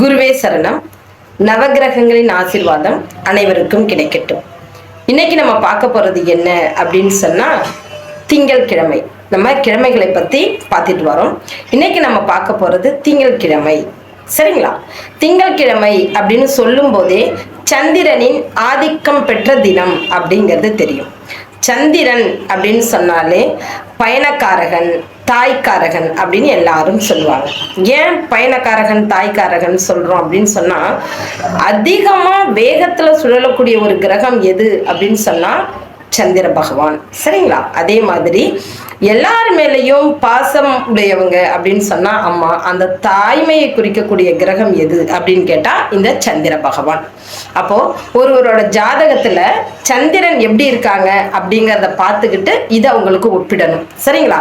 குருவே சரணம். நவகிரகங்களின் ஆசிர்வாதம் அனைவருக்கும் கிடைக்கட்டும். இன்னைக்கு நம்ம பார்க்க போறது என்ன அப்படின்னு சொன்னா திங்கள் கிழமை. நம்ம கிழமைகளை பத்தி பார்த்துட்டு வரோம். இன்னைக்கு நம்ம பார்க்க போறது திங்கள் கிழமை. சரிங்களா? திங்கள் கிழமை அப்படின்னு சொல்லும் போதே சந்திரனின் ஆதிக்கம் பெற்ற தினம் அப்படிங்கிறது தெரியும். சந்திரன் அப்படின்னு சொன்னாலே பயணக்காரகன் தாய்க்காரகன் அப்படின்னு எல்லாரும் சொல்லுவாங்க. ஏன் பயணக்காரகன் தாய்க்காரகன் சொல்றோம் அப்படின்னு சொன்னா அதிகமா வேகத்துல சுழலக்கூடிய ஒரு கிரகம் எது அப்படின்னு சொன்னா சந்திர பகவான். சரிங்களா? அதே மாதிரி எல்லார் மேலேயும் பாசம் உடையவங்க அப்படின்னு சொன்னா அம்மா அந்த தாய்மையை குறிக்கக்கூடிய கிரகம் எது அப்படின்னு கேட்டா இந்த சந்திர பகவான். அப்போ ஒருவரோட ஜாதகத்துல சந்திரன் எப்படி இருக்காங்க அப்படிங்கிறத பார்த்துக்கிட்டு இதை அவங்களுக்கு ஒப்பிடணும். சரிங்களா?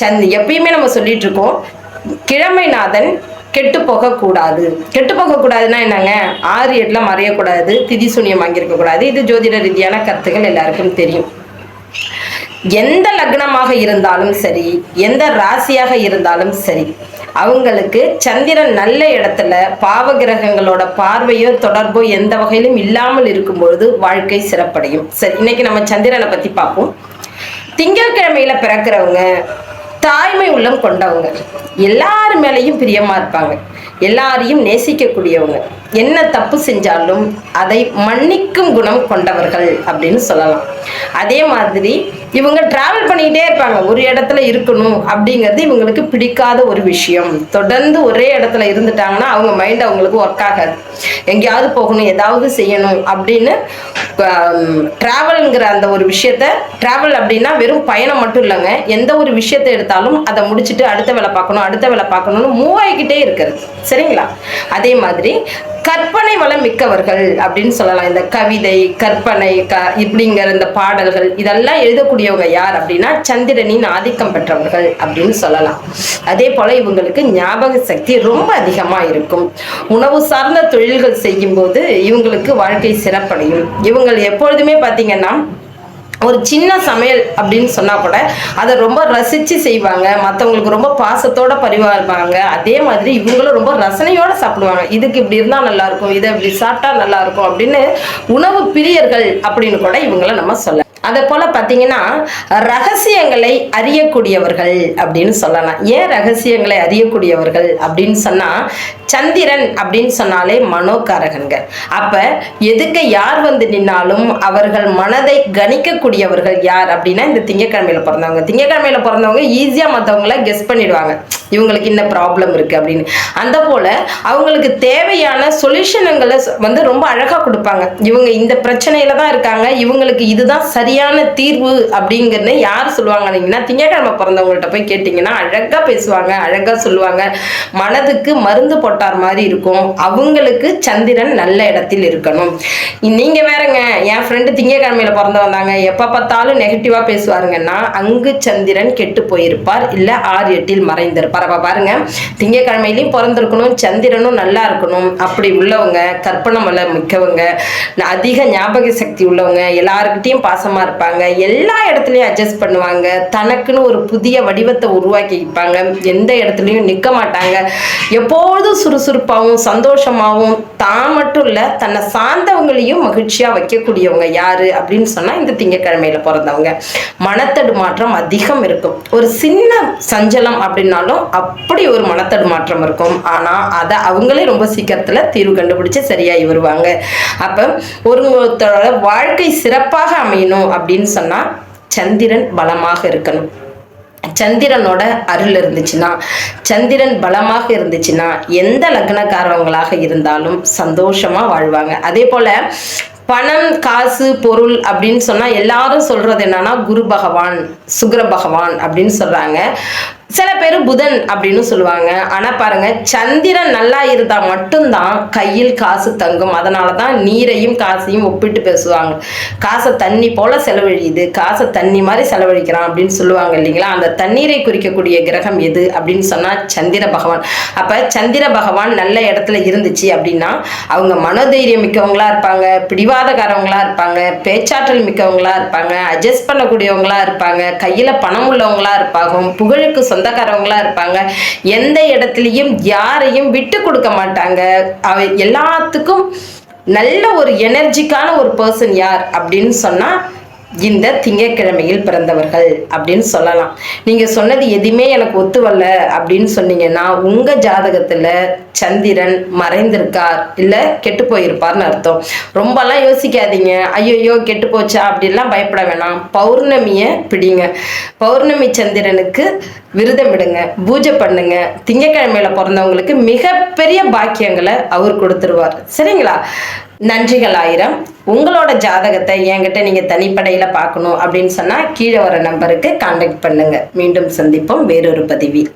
சந்த் எப்பயுமே நம்ம சொல்லிட்டு இருக்கோம் கிழமைநாதன் கெட்டு போகக்கூடாது. கெட்டு போகக்கூடாதுன்னா என்னங்க? ஆறு எட்டுல மறையக்கூடாது திதி சூன்யம் வாங்கியிருக்க கூடாது இது ஜோதிட ரீதியான கருத்துக்கள் எல்லாருக்கும் தெரியும். எந்த லக்னமாக இருந்தாலும் சரி எந்த ராசியாக இருந்தாலும் சரி அவங்களுக்கு சந்திரன் நல்ல இடத்துல பாவ கிரகங்களோட பார்வையோ தொடர்போ எந்த வகையிலும் இல்லாமல் இருக்கும்பொழுது வாழ்க்கை சிறப்படையும். சரி இன்னைக்கு நம்ம சந்திரனை பத்தி பார்ப்போம். திங்கட்கிழமையில பிறக்கிறவங்க தாய்மை உள்ளம் கொண்டவங்க எல்லார் மேலையும் பிரியமா இருப்பாங்க. எல்லாரையும் நேசிக்கக்கூடியவங்க. என்ன தப்பு செஞ்சாலும் அதை மன்னிக்கும் குணம் கொண்டவர்கள் அப்படின்னு சொல்லலாம். அதே மாதிரி இவங்க டிராவல் பண்ணிக்கிட்டே இருப்பாங்க. ஒரு இடத்துல இருக்கணும் அப்படிங்கிறது இவங்களுக்கு பிடிக்காத ஒரு விஷயம். தொடர்ந்து ஒரே இடத்துல இருந்துட்டாங்கன்னா அவங்க மைண்ட் அவங்களுக்கு ஒர்க் ஆகாது. எங்கேயாவது போகணும் ஏதாவது செய்யணும் அப்படின்னு டிராவல்ங்கிற அந்த ஒரு விஷயத்த டிராவல் அப்படின்னா வெறும் பயணம் மட்டும் இல்லைங்க. எந்த ஒரு விஷயத்தை எடுத்தாலும் அதை முடிச்சுட்டு அடுத்த வேலை பார்க்கணும் அடுத்த வேலை பார்க்கணும்னு மூவ் ஆகிக்கிட்டே இருக்கிறது. சரிங்களா? அதே மாதிரி கற்பனை வளம் மிக்கவர்கள் அப்படின்னு சொல்லலாம். இந்த கவிதை கற்பனை க இப்படிங்கிற இந்த பாடல்கள் இதெல்லாம் எழுதக்கூடியவங்க யார் அப்படின்னா சந்திரனின் ஆதிக்கம் பெற்றவர்கள் அப்படின்னு சொல்லலாம். அதே போல இவங்களுக்கு ஞாபக சக்தி ரொம்ப அதிகமா இருக்கும். உணவு சார்ந்த தொழில்கள் செய்யும் போது இவங்களுக்கு வாழ்க்கை சிறப்படையும். இவங்கள் எப்பொழுதுமே பார்த்தீங்கன்னா ஒரு சின்ன சமையல் அப்படின்னு சொன்னால் கூட அதை ரொம்ப ரசித்து செய்வாங்க. மற்றவங்களுக்கு ரொம்ப பாசத்தோட பரிமாறுவாங்க. அதே மாதிரி இவங்களும் ரொம்ப ரசனையோடு சாப்பிடுவாங்க. இதுக்கு இப்படி இருந்தால் நல்லாயிருக்கும் இதை இப்படி சாப்பிட்டா நல்லாயிருக்கும் அப்படின்னு உணவு பிரியர்கள் அப்படின்னு கூட இவங்கள நம்ம சொல்ல அதை போல பார்த்தீங்கன்னா ரகசியங்களை அறியக்கூடியவர்கள் அப்படின்னு சொல்லலாம். ஏன் ரகசியங்களை அறியக்கூடியவர்கள் அப்படின்னு சொன்னால் சந்திரன் அப்படின்னு சொன்னாலே மனோகாரகன்கள். அப்போ எதுக்கு யார் வந்து நின்னாலும் அவர்கள் மனதை கணிக்கக்கூடியவர்கள் யார் அப்படின்னா இந்த திங்கக்கிழமையில் பிறந்தவங்க. திங்கக்கிழமையில பிறந்தவங்க ஈஸியாக மற்றவங்கள கெஸ் பண்ணிடுவாங்க. இவங்களுக்கு என்ன ப்ராப்ளம் இருக்கு அப்படின்னு. அந்த போல அவங்களுக்கு தேவையான சொல்யூஷனுங்களை வந்து ரொம்ப அழகா கொடுப்பாங்க. இவங்க இந்த பிரச்சனையில தான் இருக்காங்க. இவங்களுக்கு இதுதான் சரியான தீர்வு அப்படிங்கிறது யார் சொல்லுவாங்கன்னா திங்கக்கிழமை பிறந்தவங்கள்ட்ட போய் கேட்டிங்கன்னா அழகா பேசுவாங்க அழகா சொல்லுவாங்க. மனதுக்கு மருந்து போட்டார் மாதிரி இருக்கும். அவங்களுக்கு சந்திரன் நல்ல இடத்தில் இருக்கணும். நீங்க வேறங்க என் ஃப்ரெண்டு திங்கக்கிழமையில பிறந்து வந்தாங்க. எப்ப பார்த்தாலும் நெகட்டிவா பேசுவாருங்கன்னா அங்கு சந்திரன் கெட்டு போயிருப்பார். இல்ல ஆறு எட்டில் மறைந்திருப்பார். அப்ப பாருங்க. திங்கக்கிழமையிலையும் பிறந்திருக்கணும் சந்திரனும் நல்லா இருக்கணும். அப்படி உள்ளவங்க கற்பனை மலை மிக்கவங்க அதிக ஞாபக சக்தி உள்ளவங்க எல்லாருக்கிட்டையும் பாசமா இருப்பாங்க. எல்லா இடத்துலையும் அட்ஜஸ்ட் பண்ணுவாங்க. தனக்குன்னு ஒரு புதிய வடிவத்தை உருவாக்கிப்பாங்க எந்த இடத்துலையும் நிக்க மாட்டாங்க. எப்பொழுதும் சுறுசுறுப்பாகவும் சந்தோஷமாகவும் தான் மட்டும் இல்ல தன்னை சார்ந்தவங்களையும் மகிழ்ச்சியா வைக்கக்கூடியவங்க யாரு அப்படின்னு சொன்னா இந்த திங்கக்கிழமையில பிறந்தவங்க. மனத்தடு மாற்றம் அதிகம் இருக்கும். ஒரு சின்ன சஞ்சலம் அப்படின்னாலும் அப்படி ஒரு மனத்தடுமாற்றம் இருக்கும். ஆனால் அதை அவங்களே ரொம்ப சீக்கிரத்தில் தீர்வு கண்டுபிடிச்சு சரியாகி வருவாங்க. அப்போ ஒருத்தரோட வாழ்க்கை சிறப்பாக அமையணும் அப்படின்னு சொன்னால் சந்திரன் பலமாக இருக்கணும். சந்திரனோட அருள் இருந்துச்சுன்னா சந்திரன் பலமாக இருந்துச்சுன்னா எந்த லக்னக்காரவங்களாக இருந்தாலும் சந்தோஷமா வாழ்வாங்க. அதே போல பணம் காசு பொருள் அப்படின்னு சொன்னா எல்லாரும் சொல்றது என்னன்னா குரு பகவான் சுக்கிர பகவான் அப்படின்னு சொல்றாங்க. சில பேர் புதன் அப்படின்னு சொல்லுவாங்க. ஆனால் பாருங்க சந்திரன் நல்லா இருந்தால் மட்டும்தான் கையில் காசு தங்கும். அதனாலதான் நீரையும் காசையும் ஒப்பிட்டு பேசுவாங்க. காசை தண்ணி போல செலவழியுது. காசை தண்ணி மாதிரி செலவழிக்கிறான் அப்படின்னு சொல்லுவாங்க இல்லைங்களா? அந்த தண்ணீரை குறிக்கக்கூடிய கிரகம் எது அப்படின்னு சொன்னா சந்திர பகவான். அப்ப சந்திர பகவான் நல்ல இடத்துல இருந்துச்சு அப்படின்னா அவங்க மனோதைரியம் மிக்கவங்களா இருப்பாங்க பிடிவாதக்காரவங்களா இருப்பாங்க பேச்சாற்றல் மிக்கவங்களா இருப்பாங்க அட்ஜஸ்ட் பண்ணக்கூடியவங்களா இருப்பாங்க கையில பணம் உள்ளவங்களா இருப்பாங்க புகழுக்கு சொந்தக்காரவங்களா இருப்பாங்க. எந்த இடத்துலையும் யாரையும் விட்டு கொடுக்க மாட்டாங்க. அவ எல்லாத்துக்கும் நல்ல ஒரு எனர்ஜிக்கான ஒரு பர்சன் யார் அப்படின்னு சொன்னா இந்த திங்கட்கிழமையில் பிறந்தவர்கள் அப்படின்னு சொல்லலாம். நீங்க சொன்னது எதுவுமே எனக்கு ஒத்து வரல அப்படின்னு சொன்னீங்கன்னா உங்க ஜாதகத்துல சந்திரன் மறைந்திருக்கார் இல்ல கெட்டு போயிருப்பார்னு அர்த்தம். ரொம்பலாம் யோசிக்காதீங்க. ஐயோயோ கெட்டு போச்சா அப்படின்லாம் பயப்பட வேணாம். பௌர்ணமியை பிடிங்க. பௌர்ணமி சந்திரனுக்கு விரதம் விடுங்க. பூஜை பண்ணுங்க. திங்கக்கிழமையில பிறந்தவங்களுக்கு மிகப்பெரிய பாக்கியங்களை அவர் கொடுத்துருவார். சரிங்களா? நன்றிகள் ஆயிரம் உங்களோட ஜாதகத்தை என்கிட்ட நீங்க தனிப்படையில பார்க்கணும் அப்படின்னு சொன்னா கீழே வர நம்பருக்கு கான்டாக்ட் பண்ணுங்க. மீண்டும் சந்திப்போம். வேறொரு பதிவில்.